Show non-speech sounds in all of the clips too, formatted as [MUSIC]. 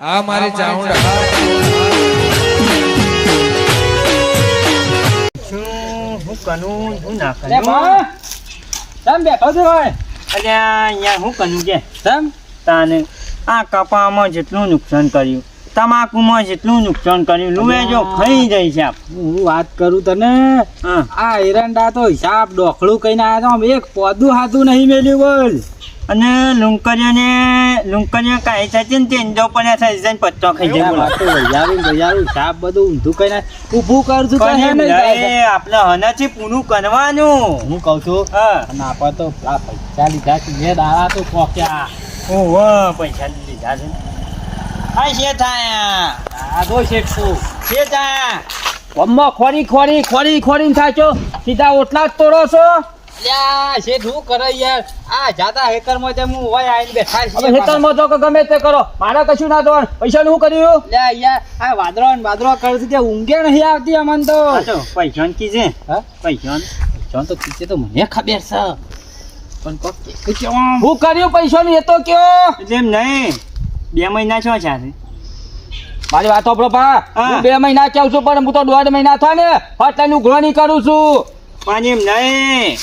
આ મારી ચાઉંડા હું બેઠો છો હું કનું કે? તમ તાને આ કપામાં જેટલું નુકસાન કર્યું તમાકુમાં જેટલું નુકસાન કર્યું લુએ જો ખાઈ જાય છે હું વાત કરું તને? આ એરંડા તો હિસાબ ડોખલું કહીને આવ્યા તો આમ એક પોદું હાથું નહીં મેલ્યું બોલ. અને લુંકરીઓને લુંકરીઓ કાંઈ થતી ને તે ઇન્દો પણ થઈ જાય ને પત્તો ખાઈ જાય બોલો. ભૈયારું ભૈયારું સાપ બધું ઊંધું કહીને ઊભું કરું છું કઈ આપણે હનાથી પૂરું કરવાનું. હું કહું છું હા. અને આપણે તો આ પૈસા લીધા છે બે દાડા તો પોક્યા. ઓહો પૈસા લીધા છે. હા છે થાય આ દો છું છે થાય અમ્મા ખોરી ખોરી ખોરી ખોરી થાચો સીધા ઓટલા જ તોડો છો? કરે યાર? આ જાતા હેકરમાં હું વય આવીને બેઠા છે હેકરમાં તો ગમે તે કરો. મારે કશું ના દોડ પૈસા નું કર્યું લ્યા યાર આ વાદરો ને વાદરો કરતી તે ઊંઘે નહીં આવતી અમન તો. પૈસા કી છે હા? પૈસા તો કીધે તો મને ખબર છે. પણ કોક હું કર્યું પૈસા નું એ તો કયો? જેમ નહીં. બે મહિના છો છે મારી વાત સાંભળો હું. બે મહિના કેવું છું પણ હું તો દોઢ મહિના થાય ને એટલે હું કરું છું. પણ એમ નહીં.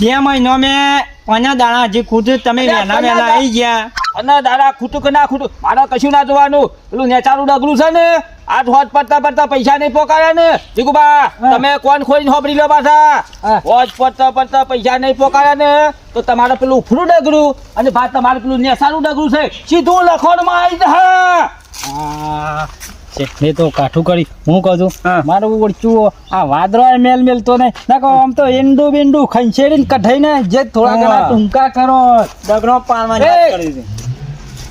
બે મહિનો મેં પંદર દાણા હજી ખુદ તમે વહેલા વહેલા આવી ગયા. અને દાડા ખૂટું કે ના ખૂટું? મારે કશું ના જોવાનું. પેલું નેચારું ડગલું છે ને આજ હોજ પડતા પડતા પૈસા નહીં પોકાયા ને. જીગુબા તમે કોણ ખોઈને હોબડી લો પાછા? હોજ પડતા પડતા પૈસા નહીં પોકાયા ને તો તમારે પેલું ઉફરું ડગરું અને ભાત તમારે પેલું નેસારું ડગરું છે. સીધું લખોડમાં આવી જા શેઠને તો કાઠું કરી. હું કહું છું. મારું ઓળચું આ વાદરો મેલ મેલ તો નહીં. ના કહો આમ તો એંડું બેંડું ખંચેડીને કઢાઈને જે થોડા ઘણા. ટૂંકા કરો. દગડો પાડવાની વાત કરી છે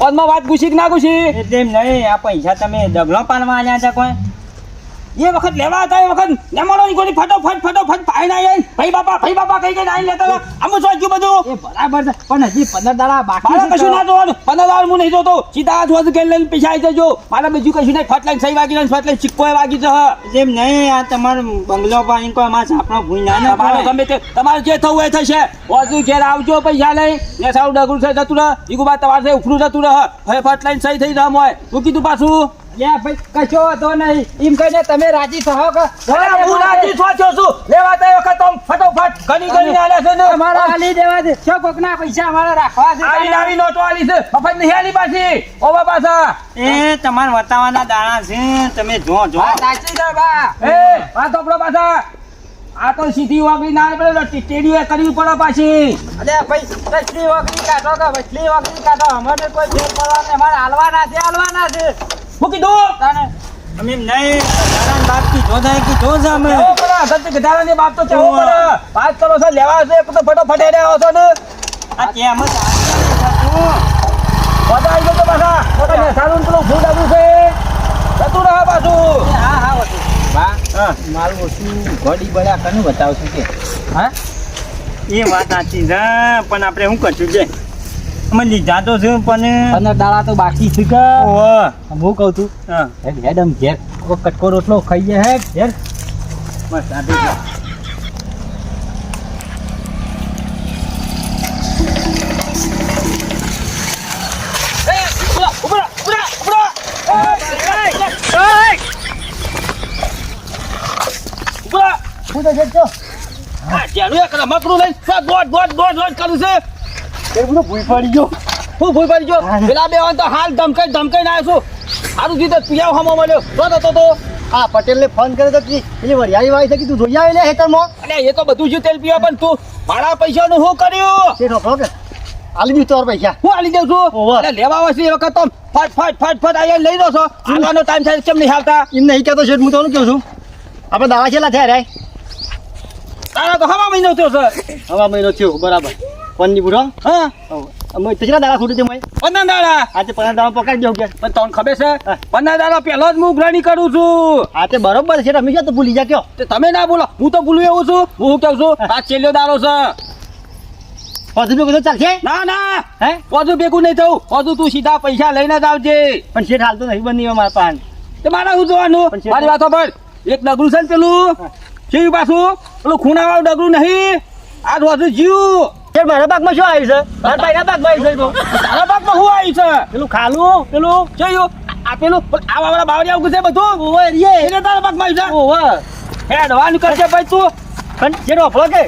પદમાં વાત ઘૂસી કે ના ઘૂસી? એટલે એમ નહીં આ પૈસા તમે દગડો પાડવા આવ્યા હતા કોઈ? એ વખત લેવા હતા એ વખત નમણો ની ગોળી ફટોફટ ફટોફટ પાઈ ના આવી ભાઈ બાપા ભાઈ બાપા કઈ કઈ નાઈ લેતા આમ શું ગયું બધું? એ બરાબર છે પણ હજી પંદર દાડા બાકી મારે કશું ના જોવાનું. પંદર દાડા હું નહીં જોતો. સીધા વધુ કે લઈને પૈસા આવી જજો. મારે બીજું કશું નહીં. ફટ લઈને સહી વાગી લઈને ફટ લઈને સિક્કો વાગી જશે. જેમ નહીં આ તમારો બંગલો પાણી કોઈ અમારા સાપનો ભૂઈ ના ના ગમે તે તમારે જે થવું એ થશે. વધુ ઘેર આવજો પૈસા લઈ. ને સારું ડગરું છે જતું રહે. ઈગુ બાદ તમારે ઉખડું જતું રહે. ફટ લઈને સહી થઈ જમ હોય. હું કીધું પાછું? યા ભાઈ કશો હતો નહીં. એમ કહીને તમે રાજી થો કે હું રાજી થો છું લેવા તે વખત તો ફટોફટ. ઘણી ઘણી આલે છે ને. તમારા આલી દેવા દે. છો કોકના પૈસા અમારા રાખવા છે આવી આવી નોટો આલી છે. મફત નહીં આલી પાછી. ઓવા પાછા એ તમારે વતાવાના દાણા છે. તમે જો જો. સાચી છે બા. એ વાત આપણો પાછા આ તો સીધી વાગડી ના પડે ટેડીએ કરવી પડે પાછી. અરે ભાઈ વસલી વાગડી કાઢો કે વસલી વાગડી કાઢો. અમારે કોઈ ફેર પડવા ને અમારે હાલવાના છે હાલવાના છે. મૂકી દો. અમે નહીં દાડાને બાપ કી જો જાય કે જો જા અમે કેવો પડે અગત્ય ગધાડાની બાપ તો કેવો પડે. વાત કરો છો લેવા છે તો ફટોફટ એને આવો છો ને. આ કેમ જ સારું પેલું ફૂડ આવ્યું છે. જતું રહે પાછું. હા હા હા. મારું વસ્તુ ઘડી બળ્યા કનું બતાવશું કે? હા? એ વાત સાચી છે પણ આપણે શું કરશું છે અમે લીધા તો છે પણ અને દાળા તો બાકી છે કે? ઓહ, હું કહું છું. હા. હેડ હેડમ ઘેર કોક કટકો રોટલો ખાઈએ હેડ ઘેર? બસ આપી દો. હું તો જતો હા ચાલુ એક રમકડું લઈ દોડ દોડ દોડ દોડ કરું છે. એ બધું ભૂઈ પડી ગયો. હું ભૂઈ પડી ગયો. પેલા બે તો હાલ ધમકાઈ ધમકાઈ ના છું. સારું જીતે પિયાવ હમો મળ્યો. તો તો તો આ પટેલને ફોન કર્યો તો પેલી વરિયાળી વાળી છે તું જોઈ આવે લે હેતરમાં અરે એ તો બધું જ તેલ પીવા પણ તું મારા પૈસાનું શું કર્યું? તે કે આલી દીધું તાર પૈસા. હું આલી દઉં છું. અરે લેવા આવે એ વખત તો. ફટ ફટ ફટ ફટ અહીંયા લઈ દો છો. આવવાનો ટાઈમ થાય કેમ નહીં આવતા એમ નહીં કહેતો છે હું તો કહું છું? આપણે દાવા છેલ્લા થયા રે. તારા તો હવા મહિનો થયો સર હવા મહિનો થયો બરાબર. પનની બુરો હા અમે કેટલા દાડા ખૂટે છે મેં પંદર દાડા. આજે પંદર દાડા પકડી દઉં કે. પણ તમને ખબર છે. પંદર દાડા પહેલો જ હું ઉઘરાણી કરું છું. આ તે બરોબર છે અમે ક્યાં તો ભૂલી જા કયો? તે તમે ના બોલો. હું તો ભૂલું એવું છું. હું શું છું? આ છેલ્લો દાડો છે. ચાલશે? ના ના. હે? વધુ ભેગું નહીં થયું વધુ તું સીધા પૈસા લઈને જ આવજે. પણ શેઠ હાલ તો નહીં બની મારા પાન. મારે શું જોવાનું? મારી વાતો પર. એક ડગલું છે ને પેલું? કેવી પાછું? પેલું ખૂણાવાળું ડગલું નહીં? આ વધુ જીવ. કે મારા પાકમાં શું આવ્યું છે? મારા ભાઈના પાકમાં આવ્યું છે તો તારા પાકમાં શું આવ્યું છે? પેલું ખાલું પેલું જોયું? આ પેલું આ વાળા આવું છે બધું? ઓવે રે એને તારા બાપમાં આવ્યું ઓવે હે દવાનું કરશે ભાઈ તું. પણ જેનો અફળો કે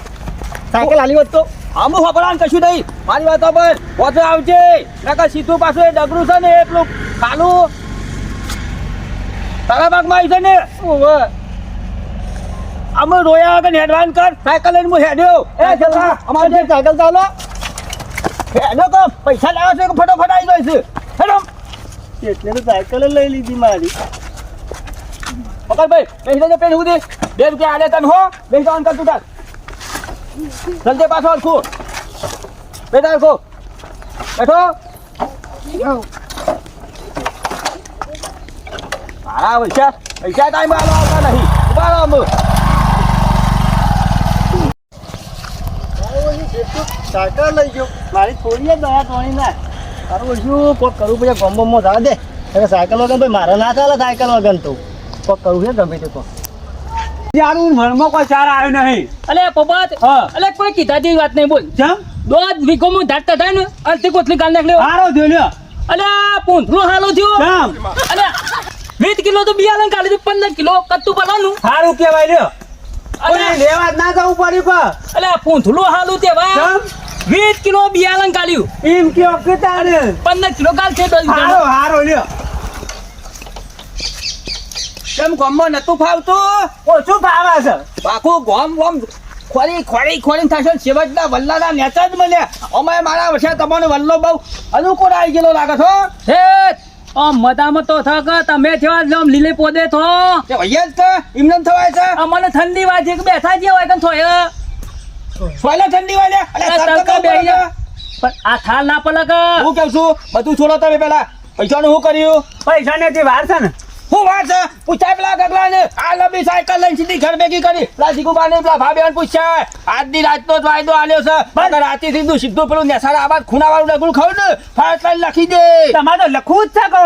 સાયકલ આલી હોત તો? અમુક ફફડાન કશું નહીં. મારી વાત પર પોતે આવજે. નકર સીધું પાછું એ ડગરું છે ને એ પેલું ખાલું. તારા પાકમાં આવી છે ને? ઓવે અમે રોયા આગળ હેડવાન કર સાયકલ લઈને હું હેડ્યો. એ જલ્દી અમારે જે સાયકલ ચાલો. હેડો તો પૈસા લાવ્યો છે કે ફટોફટ આવી જાય છે. હેડો. એટલે તો સાયકલ લઈ લીધી મારી. પકડ ભાઈ બેસી જજો પેન સુધી. બે રૂપિયા આલે તને હો. બેસી જવાનું કર તું તાર. જલ્દી પાછો હરખું. બેટા હરખું. બેઠો. મારા પૈસા પૈસા ટાઈમ આવતા નહીં. ઊભા રહો લઈ ગયો. મારી થોડી દયા તોણી ના. તારું શું કોક કરવું પછી ગોમ્બોમાં જવા દે. એટલે સાયકલ વગર ભાઈ મારે ના ચાલે સાયકલ વગર તો. કોક કરવું છે ગમે તે કોક. યારું મનમાં કોઈ ચાર આવ્યો નહીં. અલે પોપટ. હા. અલે કોઈ કીધા જેવી વાત નહીં બોલ. જમ? દોજ વીઘો માં ધાટતા થાય ને અને તે કોથળી કાઢ નાખ લેવો. હારો થયો લ્યો અલે પૂંથરું હાલો થયો. જમ? અલે વીસ કિલો તો બિયારણ કાઢી દીધું પંદર કિલો કત્તું પાડવાનું સારું કહેવાય લ્યો. અલે લેવા જ ના જવું પડ્યું કા? અલે પૂંથરું હાલું તે વા વીસ કિલો બિયારણ કાઢ્યું એમ કે ઓકે તારે? પંદર કિલો કાલ છે હારો હારો લ્યો. કેમ ગોમમાં નતું ફાવતું? ઓછું ફાવે છે. આખું ગોમ ગોમ. ખોરી ખોરી ખોરી થશે છેવટના વલ્લાના નેચા જ મળ્યા. અમે મારા વર્ષે તમને વલ્લો બહુ અનુકૂળ આવી ગયેલો લાગે છો આમ મતામાં તો થક તમે થયો જ આમ લીલે પોદે થો. તે ભૈયા જ છે એમને થવાય છે અમને ઠંડી વાજે કે બેઠા જે હોય કે થોય સોયલા ઠંડી વાલે અરે તડકા બહુ જા. પણ આ થાળ ના પલક. હું કેવું છું? બધું છોડો તમે પેલા. પૈસાનું શું કર્યું? પૈસા જે વાર છે ને? હું વાત છે? પૂછાય પેલા ગગલા ને આ લંબી સાયકલ લઈને સીધી ઘર ભેગી કરી. પેલા જીગુબા ને પેલા ભાભી આજ આજની રાતનો જ વાયદો આલ્યો છે. પણ રાતે સીધું સીધું પેલું નેસાડા આબાદ ખૂણા વાળું ડગલું ખાવ ને ફાટ લઈને લખી દે. તમારે તો લખવું જ છે કહો.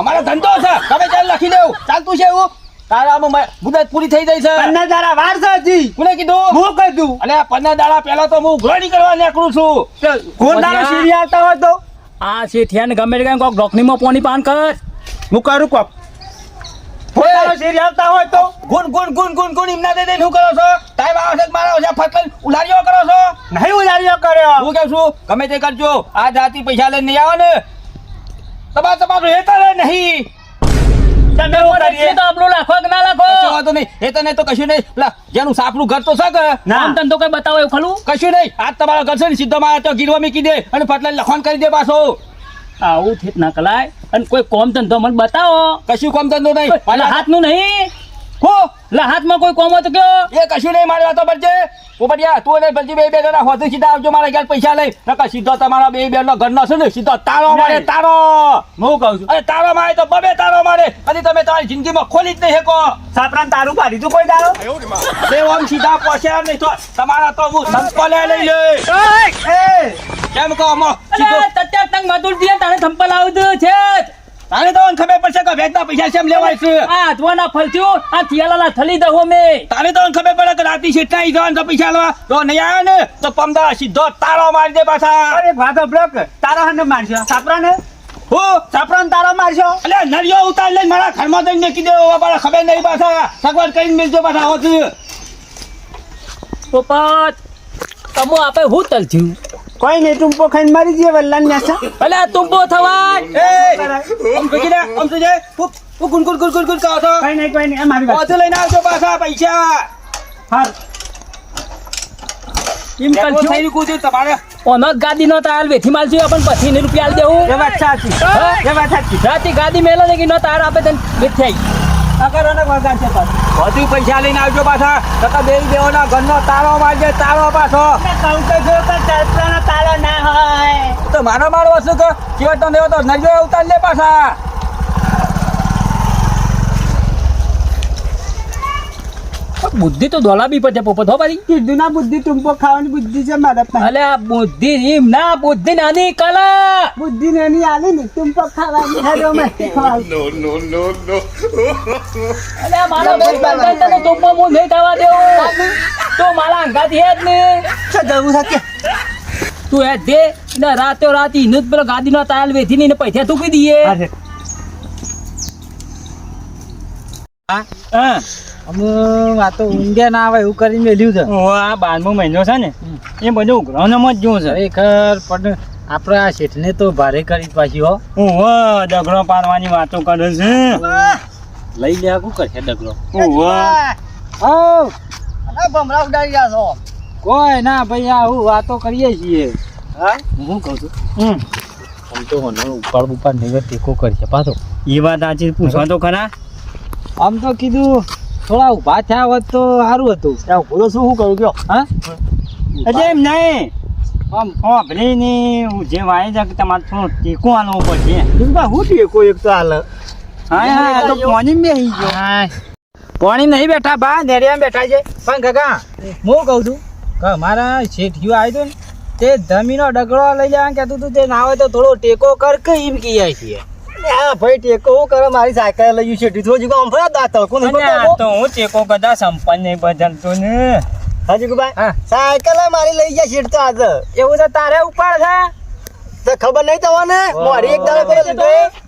અમારો ધંધો છે. તમે ચાલ લખી દેવું. ચાલતું છે એવું તારામાં મુદત પૂરી થઈ ગઈ છે. પન્ના તારા વાર છે હજી. કોને કીધું? હું કીધું અને પંદર દાડા પહેલા તો હું ઉઘરાણી કરવા નીકળું છું. કોણ તારો સીરી આવતા હોય તો? આ શેઠિયાને ગમે તે કોક ડોકનીમાં પોની પાન કર. હું કરું કોક. કોણ શેરી હાલતા આવતા હોય તો? ગુણ ગુણ ગુણ ગુણ ગુણ ઇમના દે દે શું કરો છો? ટાઈમ આવે છે મારા ઓછા ફટલ ઉલારીઓ કરો છો? નહીં ઉલારીઓ કર્યો. હું કેમ છું? ગમે તે કરજો. આ જાતિ પૈસા લઈને નહીં આવે ને તમારે તમારું હેતર નહીં. તમે કરીએ. તો આપણું લાખો કે ના લાખો? વાંધો નહીં. હેતર નહીં તો કશું નહીં. જેનું સાપનું ઘર તો છે કે? ના. તને તો કઈ બતાવો એવું ખલું કશું નહીં. આજ તમારા ઘર છે ને સીધો મારા તો ગીરવા મૂકી દે અને ફટલા લખવાન કરી દે પાછો. આવું થીત ના કલાય અને કોઈ કોમ ધંધો મને બતાવો. કશું કોમ ધંધો નહીં. હાથ હાથનું નહીં. હો લા હાથમાં કોઈ કોમો તો કયો. એ કશું નહીં મારી વાતો પડજે પોપટિયા તું અને બલજી બે બે જણા હોતું સીધા આવજો મારા ઘેર પૈસા લઈ. નકર સીધો તમારા બે બેનો ઘરનો છે ને સીધો તારો મારે તારો હું કહું છું. અરે તારો મારે તો બબે તારો મારે. અને તમે તમારી જિંદગીમાં ખોલી જ નહીં શકો. સાપરાન તારું પાડી તું કોઈ તારો બે ઓમ સીધા પહોંચ્યા નહીં તો તમારા તો હું સંપલે લઈ લે કેમ કહો સીધો. તત્યાર તંગ મધુર દિયા તારે સંપલ આવતું છે. તારે તો ખબર પડશે કે વેચના પૈસા કેમ લેવાય છે? આ હાથવાના ફલથ્યું આ થિયાલાના થલી દહો મે તારે તો ખબર પડે કે રાતી શેઠના ઈ તો પૈસા લેવા. તો નહીં આવે ને તો પમદા સીધો તારો મારી દે પાછા. અરે ભાતો બ્લોક. તારા હને મારશો સાપરાને હું? સાપરાન તારો મારશો એટલે નરિયો ઉતાર લઈને મારા ઘરમાં જઈને મેકી દેવો બાપા ખબર નહીં પાછા. સગવડ કરીને મિલજો પાછા હોત પોપટ તમો આપે હું તલ થયું કોઈ નહીં ટૂંપો ખાઈને મારી દે અલે આ તુંબો થવાય! એ આમ ભેગી દે આમ તું જાય ગુન ગુન ગુન ગુન ગુન કહો છો. કોઈ નહીં કોઈ નહીં મારી વાત. લઈને આવજો પાછા પૈસા. હાર. એમ થઈ કલછું રહ્યું કૂદ્યું તમારે. ઓનો ગાદી નો તાર વેથી માલ જોઈએ પણ પછી ને રૂપિયા આલી દેવું. એ વાત સાચી. એ વાત સાચી. રાતી ગાદી મેલો ને કે નો તાર આપે તને વેથી અકરોને વગાડ છે પાછું. વધુ પૈસા લઈને આવજો પાછા. ટકા બે દેવાના ઘરનો તાળો મારજે તાળો પાછો. કહું તો જો કે સાપરાનો તાળો ના હોય. તો મારો મારો વસ્તુ કે કેવો તો? દેવો તો નજો ઉતાર લે પાછા. બુદ્ધિ તો દોલાબી પડે પોપટ હો ભાઈ. કીધું ના બુદ્ધિ ટુંપો ખાવાની બુદ્ધિ છે મારા પાસે. અલે આ બુદ્ધિ એમ ના બુદ્ધિ નાની કલા. બુદ્ધિ નાની આલી ને ટુંપો ખાવાની હે રોમેન્ટિક અલે આ મારા બેન બંધાઈ તને ટુંપો મો નહીં ખાવા દેવો. તો મારા અંગાથી હે જ ને. છે જવું છે તું હે દે ને રાતે રાત ઈને જ પેલો ગાદીનો તાલ વેધી ને પૈસા થૂકી દઈએ હા. અમે આ તો ઊંઘ્યા ના આવે એવું કરીને મેલ્યું છે. આ બારમો મહિનો છે ને? એ બધું ઉઘરાણોમાં જ જોવું છે. ખરેખર પણ આપણે આ શેઠને તો ભારે કરી પાછી હો. ઓહો દગડો પાડવાની વાતો કરે છે. લઈ લે શું કરશે ડગલો ઓહો ઓ. ભમરા ઉડાડી રહ્યા છો કોઈ ના ભાઈ આ હું વાતો કરીએ છીએ. હા? હું કહું છું? હમ. આમ તો મને ઉપાડ ઉપાડ નહીં ટેકો કરશે પાછો. એ વાત સાચી પૂછવા તો ખરા. આમ તો કીધું થોડા ઊભા થયા હોત તો સારું હતું. ત્યાં બોલો શું શું કરું કયો? હા? અજે એમ નહીં. આમ હું જે વાય છે કે તમારે થોડું ટેકો આલવો પડશે હું ટેકો એક તો હાલ. હા હા તો પાણી બેસી ગયો. પાણી નહીં બેઠા બા નેરિયા બેઠા છે. પણ કાકા હું કહું છું કે મારા શેઠિયો આવ્યો ને તે જમીનો ડગડો લઈ જવા કહેતું હતું તે ના હોય તો થોડો ટેકો કર કે એમ કહીએ છીએ હા ભાઈ ટેકો હું કરે? મારી સાયકલ લઈ છે. જીગો આમ દા તળકો નહીં. તો હું ટેકો કદા સંપન્ન નહીં બદલતો ને? હા જીગુભાઈ હા. સાયકલ મારી લઈ જાય તો આજે. એવું તો તારે ઉપાડ છે? ખબર નહીં તમને મારી એક દાડો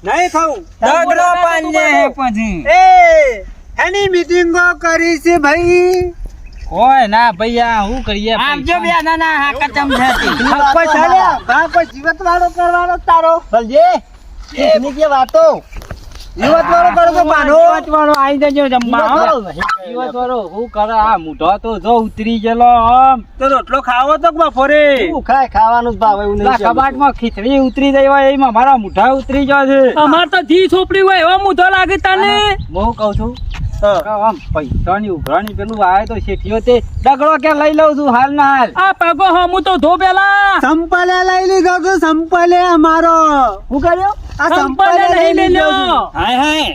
નહીં દગડો પછી. એ. એની મીટિંગો કરી છે ભાઈ. કોઈ ના ભાઈ આ શું કરીએ આપજો બે નાના હાકા ચમચાથી કોઈ ચાલ્યા બા કોઈ જીવત વાળો કરવાનો તારો. ભલજે એની કે વાતો. જીવત વાળો કરો તો બાનો વાળો આવી જજો જમવા હો. દિવસ વાળો હું કરે આ મૂઢો તો જો ઉતરી ગયેલો આમ. તો રોટલો ખાવો તો કે બપોરે? હું ખાય? ખાવાનું જ ભાવ એવું નહીં કબાટમાં ખીચડી ઉતરી ગઈ હોય એમાં મારા મૂઢા ઉતરી ગયો છે. અમાર તો ધી છોપડી હોય એવો મૂધો લાગે તને? હું કહું છું આમ પૈસાની ઉઘરાણી પેલું આવે તો શેઠિયો તે ડગડો કે લઈ લઉં છું હાલ ના હાલ. આ પગો હું તો ધો પેલા. સંપલે લઈ લીધો સંપલે અમારો. શું કર્યો? આ સંપલે નહીં લઈ લ્યો હાય હાય.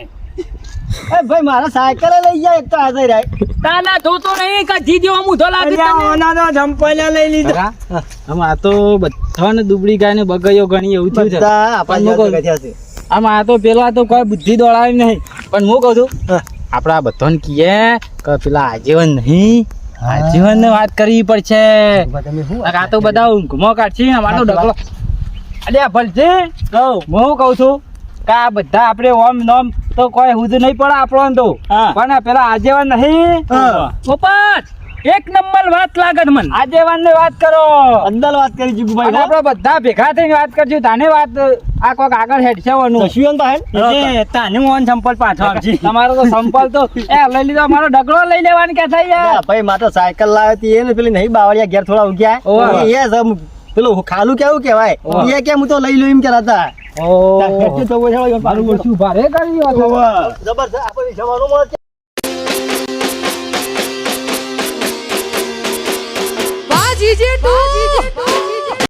એ ભાઈ મારા સાયકલ લઈ જાય એક તો આજે રાય. તાના ધોતો નહીં કે જી જેવો મૂધો લાગે તને ઓના નો જંપલા લઈ લીધા. આમ આ તો બધાને દુબળી ગાય ને બગયો ઘણી એવું થયું છે. બધા આપણા પણ જેવા હું કહું- છે. આમ આ તો પેલા તો કોઈ બુદ્ધિ દોડાવી નહીં. પણ હું કહું છું હા. આપડા બધાને કીએ કે પેલા આજીવન નહીં આજીવન ને વાત કરવી પડશે. આ તો બધા ઊંઘમાં કાઢશે અમારો ડગલો અલ્યા ભલજી કહું. હું કહું છું કે આ બધા આપણે ઓમ નોમ તો કોઈ હુદ નહીં પડે આપણો તો. પણ પેલા આજેવાન નહીં. પોપટ એક નંબર વાત લાગે છે મને. આજીવનની વાત કરો. અંદર વાત કરી જીગુભાઈ આપણે બધા ભેગા થઈને વાત કરજો તાને વાત આ કોક આગળ હેડશે વાનું દસ્યુન ભાઈ એટલે તાને ઓન સંપલ પાછો આપજે. [LAUGHS] તમારો તો સંપલ તો એ લઈ લીધો મારો ડગલો લઈ લેવાની કે થઈ યાર ભાઈ માતો સાયકલ લાવી હતી. એને પેલી નહીં બાવળિયા ઘેર થોડા ઉગ્યા. એ પેલું ખાલું કેવું કેવાય. એ કેમ હું તો લઈ લઉં એમ કેતા હતા. જબરજસ્ત